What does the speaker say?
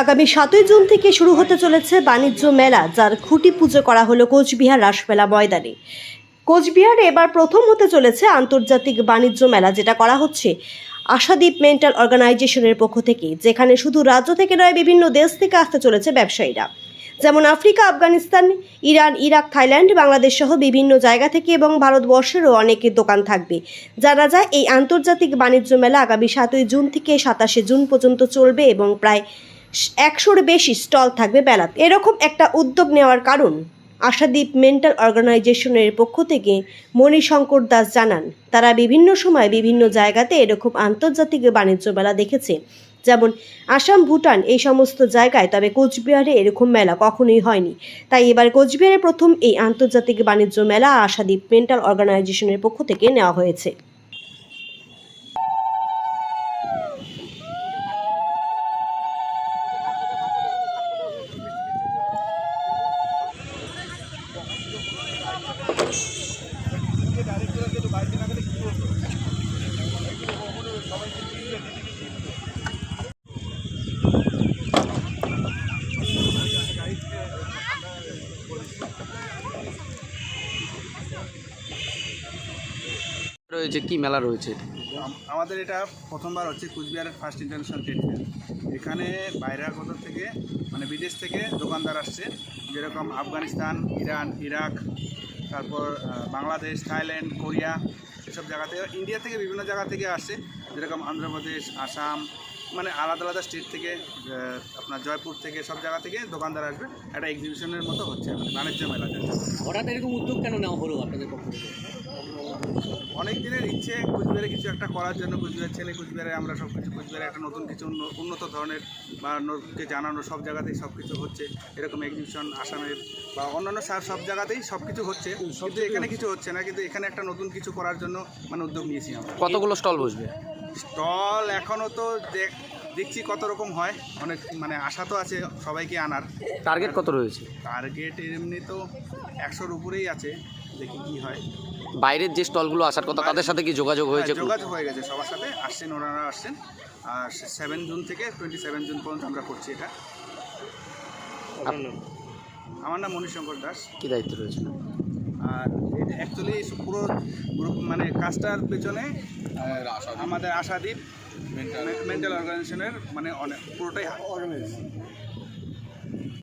আগামী সাতই জুন থেকে শুরু হতে চলেছে বাণিজ্য মেলা, যার খুঁটি পুজো করা হলো কোচবিহার রাসমেলা ময়দানে। কোচবিহারে এবার প্রথম হতে চলেছে আন্তর্জাতিক বাণিজ্য মেলা, যেটা করা হচ্ছে আশাদ্বীপ মেন্টাল অর্গানাইজেশনের পক্ষ থেকে যেখানে শুধু রাজ্য থেকে নয়, বিভিন্ন দেশ থেকে আসতে চলেছে ব্যবসায়ীরা। যেমন Africa, Afghanistan, Iran, Iraq, Thailand, Bangladesh সহ বিভিন্ন জায়গা থেকে এবং ভারতবর্ষেরও অনেক দোকান থাকবে। জানা যায়, এই আন্তর্জাতিক বাণিজ্য মেলা আগামী সাতই জুন থেকে সাতাশে জুন পর্যন্ত চলবে এবং প্রায় একশোর বেশি স্টল থাকবে মেলাতে এরকম একটা উদ্যোগ নেওয়ার কারণ আশাদ্বীপ মেন্টাল অর্গানাইজেশনের পক্ষ থেকে মণিশঙ্কর দাস জানান, তারা বিভিন্ন সময় বিভিন্ন জায়গাতে এরকম আন্তর্জাতিক বাণিজ্য মেলা দেখেছে। যেমন, আসাম, ভুটান এই সমস্ত জায়গায়, তবে কোচবিহারে এরকম মেলা কখনোই হয়নি। তাই এবার কোচবিহারে প্রথম এই আন্তর্জাতিক বাণিজ্য মেলা আশাদীপ মেন্টাল অর্গানাইজেশনের পক্ষ থেকে নেওয়া হয়েছে। রয়েছে, কি মেলা রয়েছে? আমাদের এটা প্রথমবার হচ্ছে কুচবিহারের ফার্স্ট ইন্টারন্যাশনাল ট্রেড ফেয়ার। এখানে বাইরের বাইরাগত থেকে মানে বিদেশ থেকে দোকানদার আসছে। যেরকম আফগানিস্তান, ইরান, ইরাক তারপর বাংলাদেশ, থাইল্যান্ড, কোরিয়া, এসব জায়গা থেকে ইন্ডিয়া থেকে বিভিন্ন জায়গা থেকে আসে, যেরকম অন্ধ্রপ্রদেশ আসাম মানে আলাদা আলাদা স্টেট থেকে আপনার জয়পুর থেকে সব জায়গা থেকে দোকানদার আসবে। একটা এক্সিবিশনের মতো হচ্ছে মানে বাণিজ্য মেলা হঠাৎ এরকম উদ্যোগ কেন নেওয়া হলো আপনাদের পক্ষ থেকে? অনেক দিনের ইচ্ছে কুচবিহারে কিছু একটা করার জন্য কুচবিহার ছেলে কুচবিহারে আমরা সব কিছু কুচবিহারে একটা নতুন কিছু উন্নত ধরনের বা লোককে জানানো সব জায়গাতেই সব কিছু হচ্ছে। এরকম এক্সিবিশন আসামের বা অন্যান্য সব সব জায়গাতেই সব কিছু হচ্ছে কিন্তু এখানে কিছু হচ্ছে না কিন্তু এখানে একটা নতুন কিছু করার জন্য মানে উদ্যোগ নিয়েছি আমরা। কতগুলো স্টল বসবে? স্টল এখনও তো দেখ দেখছি কত রকম হয়। অনেক মানে আশা তো আছে সবাইকে আনার। টার্গেট কত রয়েছে? টার্গেট এমনি তো একশোর উপরেই আছে দেখি কি হয়। বাইরের যে স্টলগুলো আসার কথা তাদের সাথে কি যোগাযোগ হয়েছে হ্যাঁ, যোগাযোগ হয়ে গেছে সবার সাথে আসছেন ওনারা আসছেন। আর সেভেন জুন থেকে টোয়েন্টি সেভেন জুন পর্যন্ত আমরা করছি এটা। আমার নাম মণিশঙ্কর দাস। কি দায়িত্ব রয়েছে? আর অ্যাকচুয়ালি পুরো গ্রুপ মানে কাজটার পেছনে আমাদের আশাদীপ মেন্টাল অর্গানাইজেশনের মানে অনেক পুরোটাই।